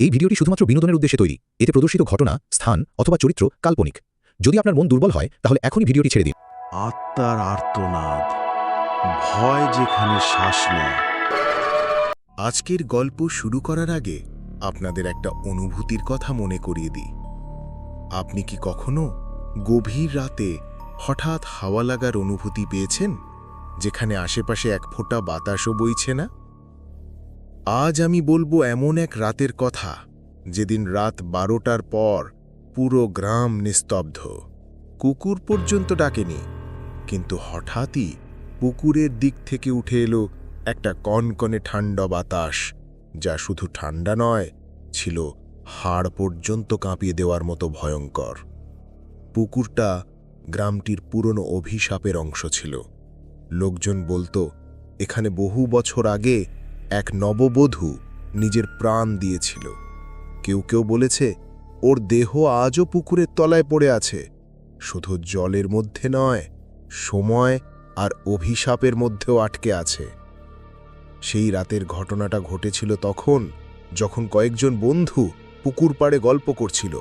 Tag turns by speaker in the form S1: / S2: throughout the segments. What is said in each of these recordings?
S1: এই ভিডিওটি শুধুমাত্র বিনোদনের উদ্দেশ্যে তৈরি। এতে প্রদর্শিত ঘটনা, স্থান অথবা চরিত্র কাল্পনিক। যদি আপনার মন দুর্বল হয়, তাহলে এখনই ভিডিওটি ছেড়ে দিন।
S2: আত্মার আর্তনাদ, ভয় যেখানে শ্বাস নেয়। আজকের গল্প শুরু করার আগে আপনাদের একটা অনুভূতির কথা মনে করিয়ে দিই। আপনি কি কখনো গভীর রাতে হঠাৎ হাওয়া লাগার অনুভূতি পেয়েছেন? যেখানে আশেপাশে এক ফোঁটা বাতাসও বইছে না? আজ আমি বলব এমন এক রাতের কথা, যেদিন রাত বারোটার পর পুরো গ্রাম নিস্তব্ধ। কুকুর পর্যন্ত ডাকেনি, কিন্তু হঠাৎই পুকুরের দিক থেকে উঠে এলো একটা কনকনে ঠান্ডা বাতাস, যা শুধু ঠান্ডা নয়, ছিল হাড় পর্যন্ত কাঁপিয়ে দেওয়ার মতো ভয়ঙ্কর। পুকুরটা গ্রামটির পুরনো অভিশাপের অংশ ছিল। লোকজন বলতো, এখানে বহু বছর আগে এক নববধূ নিজের প্রাণ দিয়েছিল। কেউ কেউ বলেছে, ওর দেহ আজও পুকুরের তলায় পড়ে আছে। শুধু জলের মধ্যে নয়, সময় আর অভিশাপের মধ্যেও আটকে আছে। সেই রাতের ঘটনাটা ঘটেছিল তখন যখন কয়েকজন বন্ধু পুকুর পাড়ে গল্প করছিল।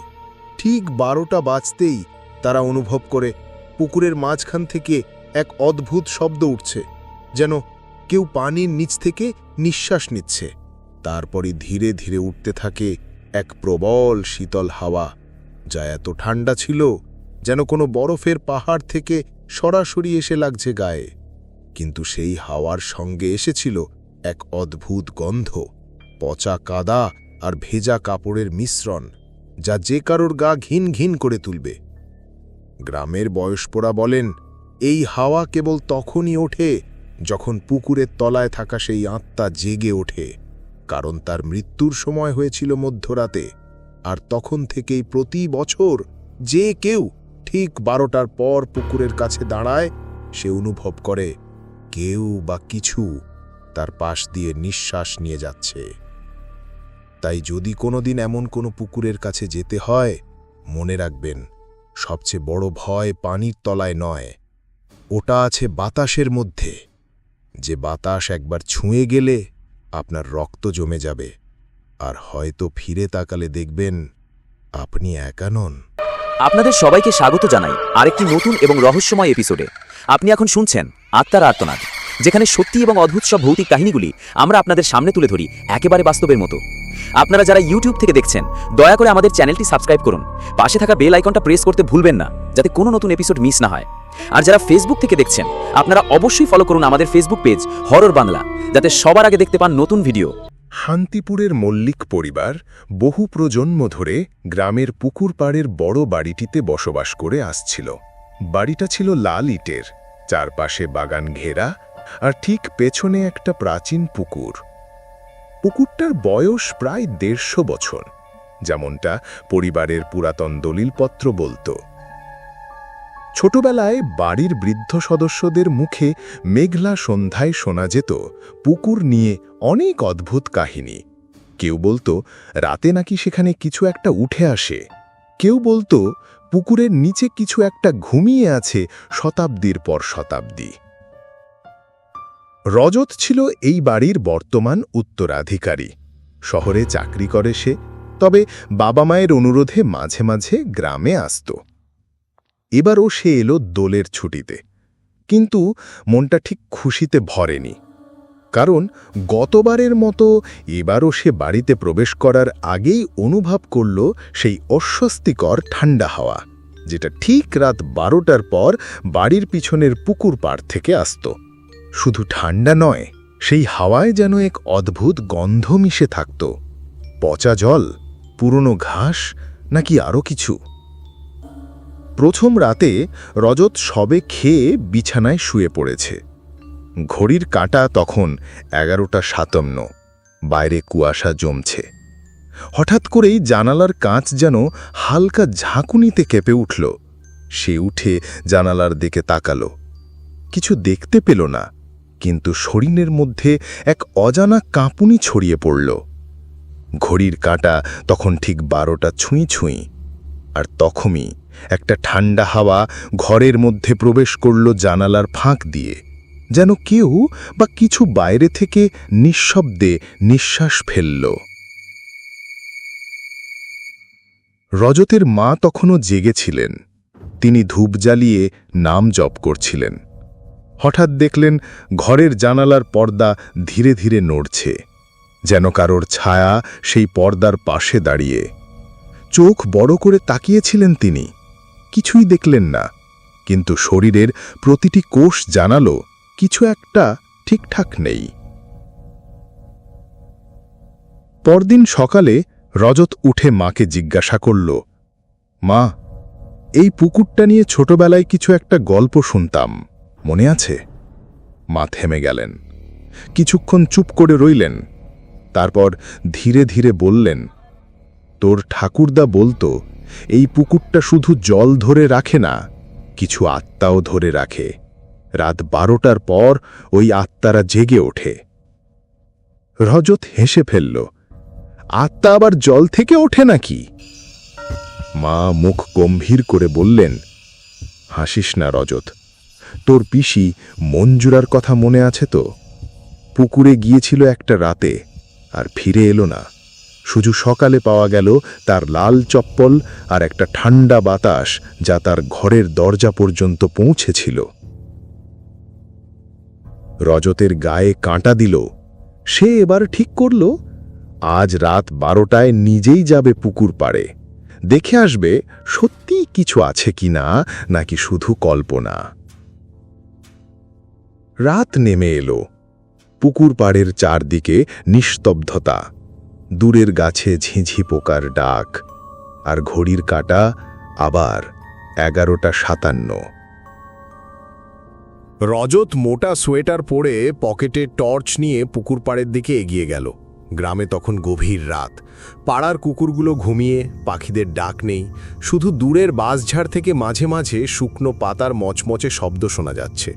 S2: ঠিক বারোটা বাজতেই তারা অনুভব করে পুকুরের মাঝখান থেকে এক অদ্ভুত শব্দ উঠছে, যেন কেউ পানির নিচ থেকে নিঃশ্বাস নিচ্ছে। তারপরে ধীরে ধীরে উঠতে থাকে এক প্রবল শীতল হাওয়া, যা এত ঠান্ডা ছিল যেন কোনো বরফের পাহাড় থেকে সরাসরি এসে লাগছে গায়ে। কিন্তু সেই হাওয়ার সঙ্গে এসেছিল এক অদ্ভুত গন্ধ, পচা কাদা আর ভেজা কাপড়ের মিশ্রণ, যা যে কারোর গা ঘিন ঘিন করে তুলবে। গ্রামের বয়স্করা বলেন, এই হাওয়া কেবল তখনই ওঠে যখন পুকুরের তলায় থাকা সেই আত্মা জেগে ওঠে, কারণ তার মৃত্যুর সময় হয়েছিল মধ্যরাতে, আর তখন থেকেই প্রতি বছর যে কেউ ঠিক বারোটার পর পুকুরের কাছে দাঁড়ায়, সে অনুভব করে কেউ বা কিছু তার পাশ দিয়ে নিঃশ্বাস নিয়ে যাচ্ছে। তাই যদি কোনোদিন এমন কোনো পুকুরের কাছে যেতে হয়, মনে রাখবেন, সবচেয়ে বড় ভয় পানির তলায় নয়, ওটা আছে বাতাসের মধ্যে। যে বাতাস একবার ছুঁয়ে গেলে আপনার রক্ত জমে যাবে। আর হয়তো ফিরে তাকালে দেখবেন আপনি একা নন।
S3: আপনাদের সবাইকে স্বাগত জানাই আরেকটি নতুন এবং রহস্যময় এপিসোডে। আপনি এখন শুনছেন আত্মার আর্তনাদ, যেখানে সত্যি এবং অদ্ভুত সব ভৌতিক কাহিনীগুলি আমরা আপনাদের সামনে তুলে ধরি একেবারে বাস্তবের মতো। আপনারা যারা ইউটিউব থেকে দেখছেন, দয়া করে আমাদের চ্যানেলটি সাবস্ক্রাইব করুন। পাশে থাকা বেল আইকনটা প্রেস করতে ভুলবেন না, যাতে কোনো নতুন এপিসোড মিস না হয়। আর যারা ফেসবুক থেকে দেখছেন, আপনারা অবশ্যই ফলো করুন আমাদের ফেসবুক পেজ হরর বাংলা যাতে সবার আগে দেখতে পান নতুন ভিডিও
S2: শান্তিপুরের মল্লিক পরিবার বহু প্রজন্ম ধরে গ্রামের পুকুর পাড়ের বড় বাড়িটিতে বসবাস করে আসছিল। বাড়িটা ছিল লাল ইটের, চারপাশে বাগান ঘেরা আর ঠিক পেছনে একটা প্রাচীন পুকুর। পুকুরটার বয়স প্রায় দেড়শো বছর, যেমনটা পরিবারের পুরাতন দলিলপত্র বলতো। ছোটবেলায় বাড়ির বৃদ্ধ সদস্যদের মুখে মেঘলা সন্ধ্যায় শোনা যেত পুকুর নিয়ে অনেক অদ্ভুত কাহিনী। কেউ বলতো, রাতে নাকি সেখানে কিছু একটা উঠে আসে। কেউ বলতো, পুকুরের নিচে কিছু একটা ঘুমিয়ে আছে শতাব্দীর পর শতাব্দী। রজত ছিল এই বাড়ির বর্তমান উত্তরাধিকারী। শহরে চাকরি করে সে, তবে বাবা মায়ের অনুরোধে মাঝে মাঝে গ্রামে আসত। এবারও সে এলো দোলের ছুটিতে। কিন্তু মনটা ঠিক খুশিতে ভরেনি। কারণ গতবারের মতো এবারও সে বাড়িতে প্রবেশ করার আগেই অনুভব করল সেই অস্বস্তিকর ঠান্ডা হাওয়া, যেটা ঠিক রাত বারোটার পর বাড়ির পিছনের পুকুর পাড় থেকে আসত। শুধু ঠান্ডা নয়, সেই হাওয়ায় যেন এক অদ্ভুত গন্ধ মিশে থাকত। পচা জল, পুরনো ঘাস, নাকি আরও কিছু? প্রথম রাতে রজত সবে খেয়ে বিছানায় শুয়ে পড়েছে। ঘড়ির কাঁটা তখন এগারোটা সাতান্ন। বাইরে কুয়াশা জমছে। হঠাৎ করেই জানালার কাঁচ যেন হালকা ঝাঁকুনিতে কেঁপে উঠল। সে উঠে জানালার দিকে তাকালো। কিছু দেখতে পেল না, কিন্তু শরীরের মধ্যে এক অজানা কাঁপুনি ছড়িয়ে পড়ল। ঘড়ির কাঁটা তখন ঠিক বারোটা ছুঁই ছুঁই, আর তখনই একটা ঠান্ডা হাওয়া ঘরের মধ্যে প্রবেশ করল জানালার ফাঁক দিয়ে। যেন কেউ বা কিছু বাইরে থেকে নিঃশব্দে নিঃশ্বাস ফেলল।
S4: রজতের মা তখনও জেগেছিলেন। তিনি ধূপ জ্বালিয়ে নাম জপ করছিলেন। হঠাৎ দেখলেন ঘরের জানালার পর্দা ধীরে ধীরে নড়ছে। যেন কারোর ছায়া সেই পর্দার পাশে দাঁড়িয়ে। চোখ বড় করে তাকিয়েছিলেন তিনি। কিছুই দেখলেন না, কিন্তু শরীরের প্রতিটি কোষ জানালো, কিছু একটা ঠিকঠাক নেই। পরদিন সকালে রজত উঠে মাকে জিজ্ঞাসা করল, মা, এই পুকুরটা নিয়ে ছোটবেলায় কিছু একটা গল্প শুনতাম, মনে আছে? মা থেমে গেলেন। কিছুক্ষণ চুপ করে রইলেন, তারপর ধীরে ধীরে বললেন, তোর ঠাকুরদা বলতো এই পুকুরটা শুধু জল ধরে রাখে না, কিছু আত্মাও ধরে রাখে। রাত বারোটার পর ওই আত্মারা জেগে ওঠে। রজত হেসে ফেলল, আত্মা আবার জল থেকে ওঠে নাকি? মা মুখ গম্ভীর করে বললেন, হাসিস না রজত, তোর পিসি মঞ্জুরার কথা মনে আছে তো? পুকুরে গিয়েছিল একটা রাতে, আর ফিরে এলো না। শুধু সকালে পাওয়া গেল তার লাল চপ্পল আর একটা ঠান্ডা বাতাস যা তার ঘরের দরজা পর্যন্ত পৌঁছেছিল। রজতের গায়ে কাঁটা দিল। সে এবার ঠিক করল, আজ রাত বারোটায় নিজেই যাবে পুকুর পাড়ে। দেখে আসবে সত্যি কিছু আছে কিনা নাকি শুধু কল্পনা। রাত নেমে এলো। পুকুর পাড়ের চারদিকে নিস্তব্ধতা। দূরের গাছে ঝিঝি পোকার ডাক, আর ঘড়ির কাটা আবার এগারোটা সাতান্ন।
S2: রজত মোটা সোয়েটার পরে পকেটে টর্চ নিয়ে পুকুর পাড়ের দিকে এগিয়ে গেল। গ্রামে তখন গভীর রাত। পাড়ার কুকুরগুলো ঘুমিয়ে, পাখিদের ডাক নেই। শুধু দূরের বাঁশঝাড় থেকে মাঝে মাঝে শুকনো পাতার মচমচে শব্দ শোনা যাচ্ছে।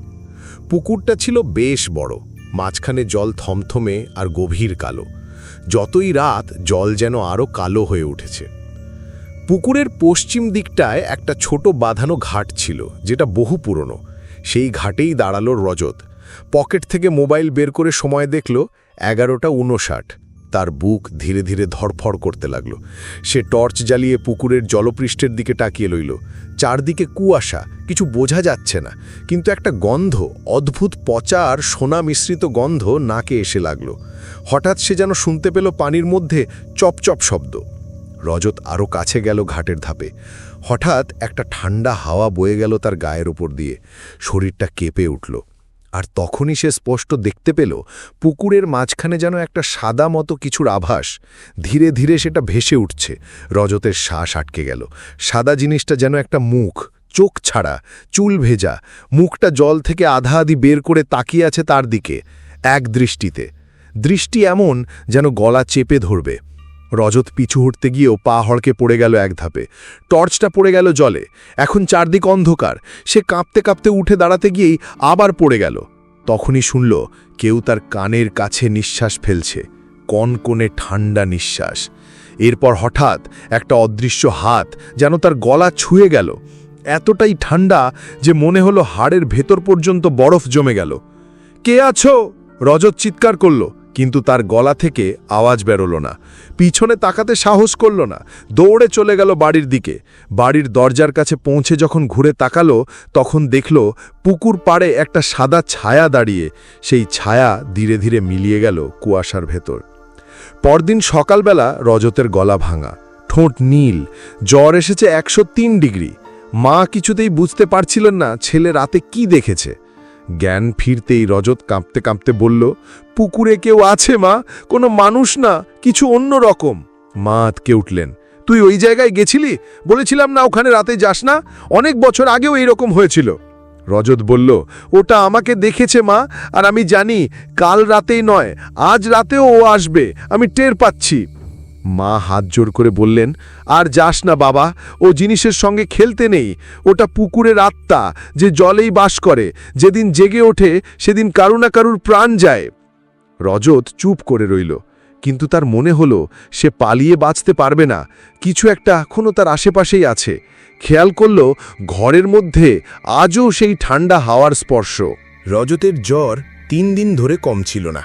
S2: পুকুরটা ছিল বেশ বড়। মাঝখানে জল থমথমে আর গভীর কালো। যতই রাত, জল যেন আরও কালো হয়ে উঠেছে। পুকুরের পশ্চিম দিকটায় একটা ছোট বাঁধানো ঘাট ছিল, যেটা বহু পুরনো। সেই ঘাটেই দাঁড়াল রজত। পকেট থেকে মোবাইল বের করে সময় দেখল, এগারোটা উনষাট। তার বুক ধীরে ধীরে ধরফড় করতে লাগল। সে টর্চ জ্বালিয়ে পুকুরের জলপৃষ্ঠের দিকে তাকিয়ে লইল চারদিকে কুয়াশা, কিছু বোঝা যাচ্ছে না। কিন্তু একটা গন্ধ, অদ্ভুত পচা আর সোনা মিশ্রিত গন্ধ নাকে এসে লাগল। হঠাৎ সে যেন শুনতে পেল পানির মধ্যে চপচপ শব্দ। রজত আরও কাছে গেল ঘাটের ধাপে। হঠাৎ একটা ঠান্ডা হাওয়া বয়ে গেল তার গায়ের ওপর দিয়ে। শরীরটা কেঁপে উঠল। আর তখনই সে স্পষ্ট দেখতে পেল পুকুরের মাঝখানে যেন একটা সাদা মতো কিছুর আভাস। ধীরে ধীরে সেটা ভেসে উঠছে। রজতের শ্বাস আটকে গেল। সাদা জিনিসটা যেন একটা মুখ। চোখ ছাড়া। চুল ভেজা। মুখটা জল থেকে আধা আধি বের করে তাকিয়ে আছে তার দিকে। এক দৃষ্টিতে। দৃষ্টি এমন যেন গলা চেপে ধরবে। রজত পিছু উঠতে গিয়েও পা হড়কে পড়ে গেল এক ধাপে। টর্চটা পড়ে গেল জলে। এখন চারদিক অন্ধকার। সে কাঁপতে কাঁপতে উঠে দাঁড়াতে গিয়েই আবার পড়ে গেল। তখনই শুনল কেউ তার কানের কাছে নিঃশ্বাস ফেলছে। কনকনে ঠান্ডা নিঃশ্বাস। এরপর হঠাৎ একটা অদৃশ্য হাত যেন তার গলা ছুঁয়ে গেল। এতটাই ঠান্ডা যে মনে হলো হাড়ের ভেতর পর্যন্ত বরফ জমে গেল। কে আছো? রজত চিৎকার করল। কিন্তু তার গলা থেকে আওয়াজ বেরোলো না। পিছনে তাকাতে সাহস করল না। দৌড়ে চলে গেল বাড়ির দিকে। বাড়ির দরজার কাছে পৌঁছে যখন ঘুরে তাকালো, তখন দেখল পুকুর পাড়ে একটা সাদা ছায়া দাঁড়িয়ে। সেই ছায়া ধীরে ধীরে মিলিয়ে গেল কুয়াশার ভেতর। পরদিন সকালবেলা রজতের গলা ভাঙা। ঠোঁট নীল। জ্বর এসেছে একশো তিন ডিগ্রি। মা কিছুতেই বুঝতে পারছিলেন না ছেলে রাতে কি দেখেছে। জ্ঞান ফিরতেই রজত কাঁপতে কাঁপতে বলল, পুকুরে কেউ আছে মা? কোনো মানুষ না? কিছু অন্য রকম? মা আতকে উঠলেন, তুই ওই জায়গায় গেছিলি? বলেছিলাম না ওখানে রাতে যাস না? অনেক বছর আগেও এইরকম হয়েছিল। রজত বলল, ওটা আমাকে দেখেছে মা, আর আমি জানি কাল রাতেই নয়, আজ রাতেও ও আসবে, আমি টের পাচ্ছি। মা হাত জোর করে বললেন, আর যাস না বাবা, ও জিনিসের সঙ্গে খেলতে নেই। ওটা পুকুরের আত্মা যে জলেই বাস করে। যেদিন জেগে ওঠে, সেদিন কারু না কারুর প্রাণ যায়। রজত চুপ করে রইল। কিন্তু তার মনে হলো, সে পালিয়ে বাঁচতে পারবে না। কিছু একটা এখনও তার আশেপাশেই আছে। খেয়াল করল, ঘরের মধ্যে আজও সেই ঠান্ডা হাওয়ার স্পর্শ। রজতের জ্বর তিন দিন ধরে কম ছিল না।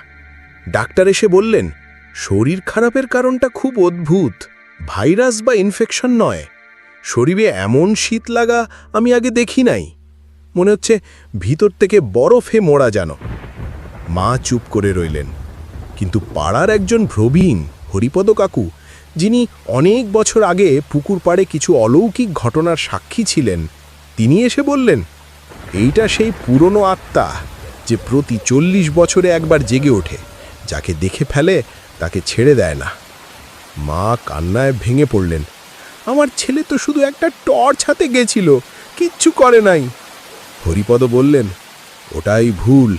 S2: ডাক্তার এসে বললেন শরীর খারাপের কারণটা খুব অদ্ভুত। ভাইরাস বা ইনফেকশন নয়। শরীরে এমন শীত লাগা আমি আগে দেখি নাই। মনে হচ্ছে ভিতর থেকে বরফে মোড়া যেন। মা চুপ করে রইলেন। কিন্তু পাড়ার একজন প্রবীণ, হরিপদ কাকু, যিনি অনেক বছর আগে পুকুর পাড়ে কিছু অলৌকিক ঘটনার সাক্ষী ছিলেন, তিনি এসে বললেন, এইটা সেই পুরনো আত্মা, যে প্রতি চল্লিশ বছরে একবার জেগে ওঠে, যাকে দেখে ফেলে তাকে ছেড়ে দেয় না। মা কান্নায় ভেঙে পড়লেন। আমার ছেলে তো শুধু একটা টর্চ হাতে গেছিল, কিচ্ছু করে নাই। হরিপদ বললেন, ওটাই ভুল।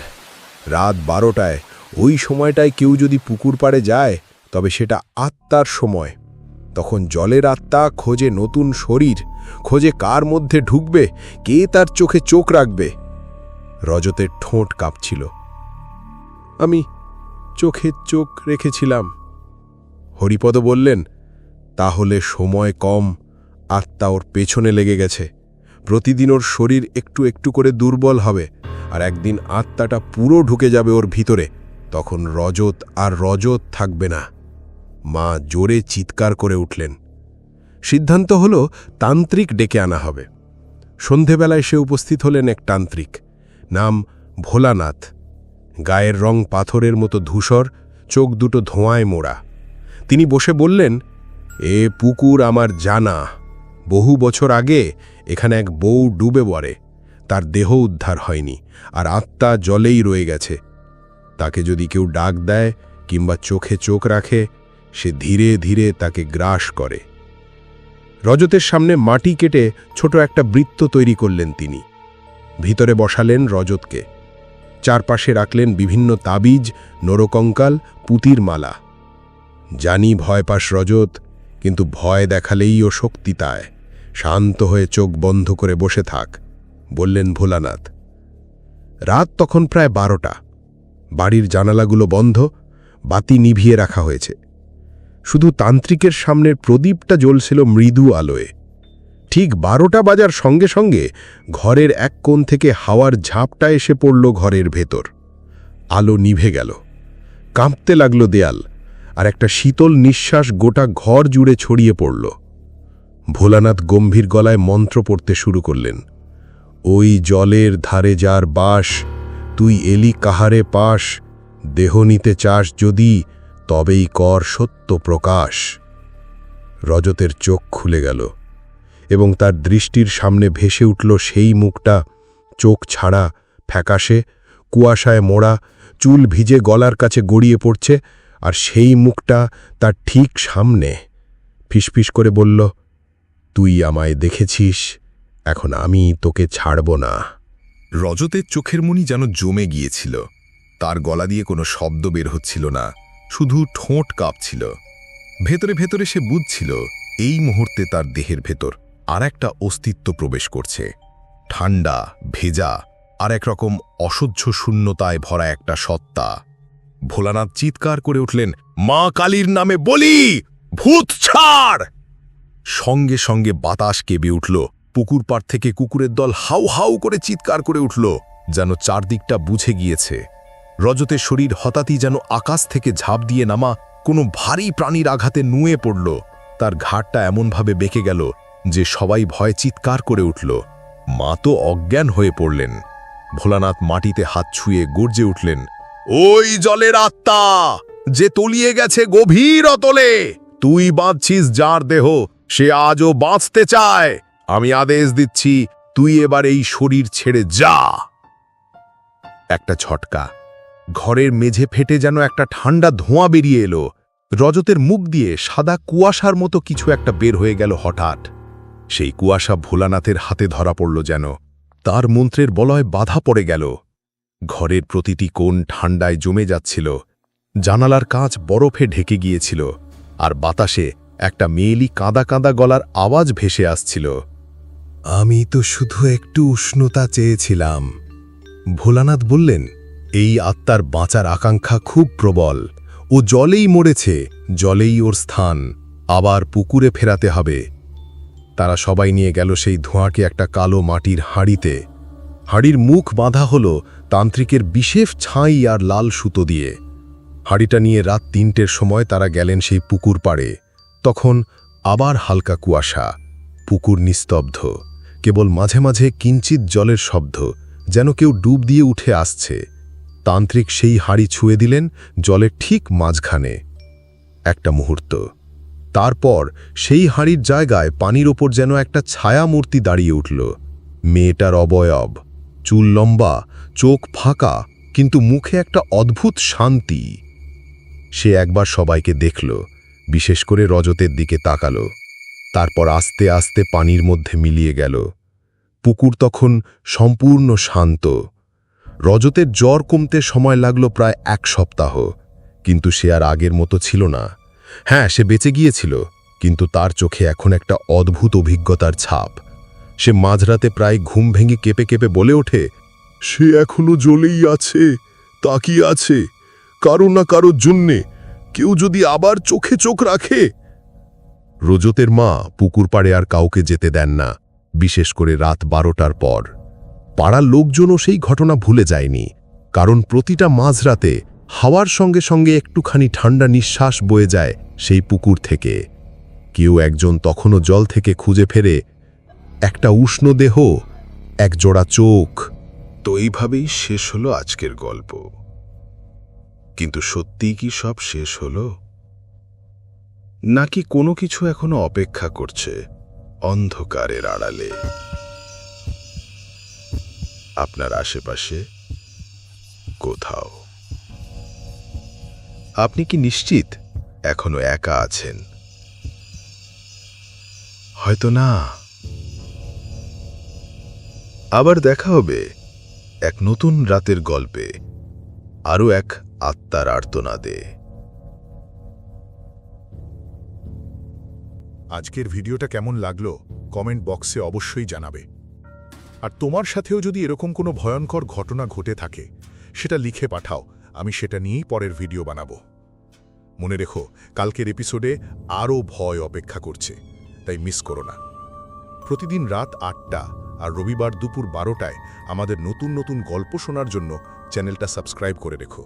S2: রাত বারোটায়, ওই সময়টায় কেউ যদি পুকুর পাড়ে যায়, তবে সেটা আত্মার সময়। তখন জলের আত্মা খোঁজে নতুন শরীর, খোঁজে কার মধ্যে ঢুকবে, কে তার চোখে চোখ রাখবে। রজতের ঠোঁট কাঁপছিল। আমি চোখে চোখ রেখেছিলাম। হরিপদ বললেন, তাহলে সময় কম, আত্মা ওর পেছনে লেগে গেছে। প্রতিদিন ওর শরীর একটু একটু করে দুর্বল হবে, আর একদিন আত্মাটা পুরো ঢুকে যাবে ওর ভিতরে। তখন রজত আর রজত থাকবে না। মা জোরে চিৎকার করে উঠলেন। সিদ্ধান্ত হল, তান্ত্রিক ডেকে আনা হবে। সন্ধেবেলায় সে উপস্থিত হলেন এক তান্ত্রিক। নাম ভোলানাথ। গায়ের রং পাথরের মতো ধূসর, চোখ দুটো ধোঁয়ায় মোড়া। তিনি বসে বললেন, এ পুকুর আমার জানা। বহু বছর আগে এখানে এক বউ ডুবে পড়ে তার দেহ উদ্ধার হয়নি, আর আত্মা জলেই রয়ে গেছে। তাকে যদি কেউ ডাক দেয় কিংবা চোখে চোখ রাখে, সে ধীরে ধীরে তাকে গ্রাস করে। রজতের সামনে মাটি কেটে ছোট একটা বৃত্ত তৈরি করলেন তিনি। ভিতরে বসালেন রজতকে। চারপাশে রাখলেন বিভিন্ন তাবিজ, নরকঙ্কাল, পুতির মালা। জানি ভয় পাস রজত, কিন্তু ভয় দেখালেই ও শক্তি তায়। শান্ত হয়ে চোখ বন্ধ করে বসে থাক, বললেন ভোলানাথ। রাত তখন প্রায় বারোটা। বাড়ির জানালাগুলো বন্ধ, বাতি নিভিয়ে রাখা হয়েছে। শুধু তান্ত্রিকের সামনের প্রদীপটা জ্বলছিল মৃদু আলোয়। ঠিক বারোটা বাজার সঙ্গে সঙ্গে ঘরের এক কোণ থেকে হাওয়ার ঝাপটা এসে পড়ল ঘরের ভেতর। আলো নিভে গেল। কাঁপতে লাগল দেয়াল, আর একটা শীতল নিঃশ্বাস গোটা ঘর জুড়ে ছড়িয়ে পড়ল। ভোলানাথ গম্ভীর গলায় মন্ত্র পড়তে শুরু করলেন, ওই জলের ধারে যার বাস, তুই এলি কাহারে পাশ দেহ নিতে চাস যদি, তবেই কর সত্য প্রকাশ। রজতের চোখ খুলে গেল। এবং তার দৃষ্টির সামনে ভেসে উঠল সেই মুখটা, চোখ ছাড়া, ফ্যাকাশে, কুয়াশায় মোড়া, চুল ভিজে গলার কাছে গড়িয়ে পড়ছে, আর সেই মুখটা তার ঠিক সামনে। ফিসফিস করে বলল, তুই আমায় দেখেছিস, এখন আমি তোকে ছাড়ব না।
S5: রজতের চোখের মনি যেন জমে গিয়েছিল। তার গলা দিয়ে কোনো শব্দ বের হচ্ছিল না, শুধু ঠোঁট কাঁপছিল। ভেতরে ভেতরে সে বুঝছিল, এই মুহূর্তে তার দেহের ভেতর আর একটা অস্তিত্ব প্রবেশ করছে। ঠান্ডা, ভেজা আর একরকম অসহ্য শূন্যতায় ভরা একটা সত্তা। ভোলানাথ চিৎকার করে উঠলেন, মা কালীর নামে বলি, ভূত ছাড়! সঙ্গে সঙ্গে বাতাস কেঁপে উঠল, পুকুর পাড় থেকে কুকুরের দল হাউ হাউ করে চিৎকার করে উঠল, যেন চারদিকটা বুঝে গিয়েছে। রজতের শরীর হঠাৎই যেন আকাশ থেকে ঝাঁপ দিয়ে নামা কোনো ভারী প্রাণীর আঘাতে নুয়ে পড়ল। তার ঘাটটা এমনভাবে বেঁকে গেল যে সবাই ভয় চিৎকার করে উঠল। মা তো অজ্ঞান হয়ে পড়লেন। ভোলানাথ মাটিতে হাত ছুঁয়ে গর্জে উঠলেন, ওই জলের আত্মা, যে তলিয়ে গেছে গভীর অতলে, তুই বাঁধছিস যার দেহ, সে আজও বাঁচতে চায়। আমি আদেশ দিচ্ছি, তুই এবার এই শরীর ছেড়ে যা। একটা ছটকা ঘরের মেঝে ফেটে যেন একটা ঠান্ডা ধোঁয়া বেরিয়ে এলো। রজতের মুখ দিয়ে সাদা কুয়াশার মতো কিছু একটা বের হয়ে গেল হঠাৎ। সেই কুয়াশা ভোলানাথের হাতে ধরা পড়ল যেন, তার মন্ত্রের বলয় বাধা পড়ে গেল। ঘরের প্রতিটি কোণ ঠান্ডায় জমে যাচ্ছিল। জানালার কাঁচ বরফে ঢেকে গিয়েছিল, আর বাতাসে একটা মেয়েলি কাঁদা কাঁদা গলার আওয়াজ ভেসে আসছিল।
S2: আমি তো শুধু একটু উষ্ণতা চেয়েছিলাম। ভোলানাথ বললেন, এই আত্মার বাঁচার আকাঙ্ক্ষা খুব প্রবল। ও জলেই মরেছে, জলেই ওর স্থান। আবার পুকুরে ফেরাতে হবে। তারা সবাই নিয়ে গেল সেই ধোঁয়াকে একটা কালো মাটির হাঁড়িতে। হাঁড়ির মুখ বাঁধা হল তান্ত্রিকের বিশেষ ছাই আর লাল সুতো দিয়ে। হাঁড়িটা নিয়ে রাত তিনটের সময় তারা গেলেন সেই পুকুর পাড়ে। তখন আবার হালকা কুয়াশা। পুকুর নিস্তব্ধ। কেবল মাঝে মাঝে কিঞ্চিত জলের শব্দ, যেন কেউ ডুব দিয়ে উঠে আসছে। তান্ত্রিক সেই হাড়ি ছুঁয়ে দিলেন জলের ঠিক মাঝখানে। একটা মুহূর্ত। তারপর সেই হাঁড়ির জায়গায় পানির ওপর যেন একটা ছায়া মূর্তি দাঁড়িয়ে উঠল। মেয়েটার অবয়ব, চুল লম্বা, চোখ ফাঁকা, কিন্তু মুখে একটা অদ্ভুত শান্তি। সে একবার সবাইকে দেখল, বিশেষ করে রজতের দিকে তাকালো। তারপর আস্তে আস্তে পানির মধ্যে মিলিয়ে গেল। পুকুর তখন সম্পূর্ণ শান্ত। রজতের জ্বর কমতে সময় লাগল প্রায় এক সপ্তাহ, কিন্তু সে আর আগের মতো ছিল না। হ্যাঁ সে বেঁচে গিয়েছিল, কিন্তু তার চোখে এখন একটা অদ্ভুত অভিজ্ঞতার ছাপ। সে মাঝরাতে প্রায় ঘুম ভেঙে কেঁপে কেঁপে বলে ওঠে, সে এখনও জ্বলেই আছে, তাকিয়ে আছে। কারও না কারোর জন্যে, কেউ যদি আবার চোখে চোখ রাখে। রজতের মা পুকুর পাড়ে আর কাউকে যেতে দেন না, বিশেষ করে রাত বারোটার পর। পাড়ার লোকজনও সেই ঘটনা ভুলে যায়নি, কারণ প্রতিটা মাঝরাতে হাওয়ার সঙ্গে সঙ্গে একটুখানি ঠান্ডা নিঃশ্বাস বয়ে যায় সেই পুকুর থেকে। কেউ একজন তখনও জল থেকে খুঁজে ফেরে। একটা উষ্ণ দেহ, এক জোড়া চোখ।
S6: তো এইভাবেই শেষ হলো আজকের গল্প। কিন্তু সত্যিই কি সব শেষ হলো? নাকি কোনো কিছু এখনও অপেক্ষা করছে অন্ধকারের আড়ালে? আপনার আশেপাশে কোথাও? আপনি কি নিশ্চিত? এখনও একা আছেন। হয়তো না। আবার দেখা হবে এক নতুন রাতের গল্পে, আরও এক আত্মার আর্তনাদে।
S7: আজকের ভিডিওটা কেমন লাগল, কমেন্ট বক্সে অবশ্যই জানাবে। আর তোমার সাথেও যদি এরকম কোনো ভয়ঙ্কর ঘটনা ঘটে থাকে, সেটা লিখে পাঠাও, আমি সেটা নিয়েই পরের ভিডিও বানাবো। মনে রেখো, কালকের এপিসোডে আরও ভয় অপেক্ষা করছে, তাই মিস করো না। প্রতিদিন রাত আটটা আর রবিবার দুপুর বারোটায় আমাদের নতুন নতুন গল্প শোনার জন্য চ্যানেলটা সাবস্ক্রাইব করে রেখো।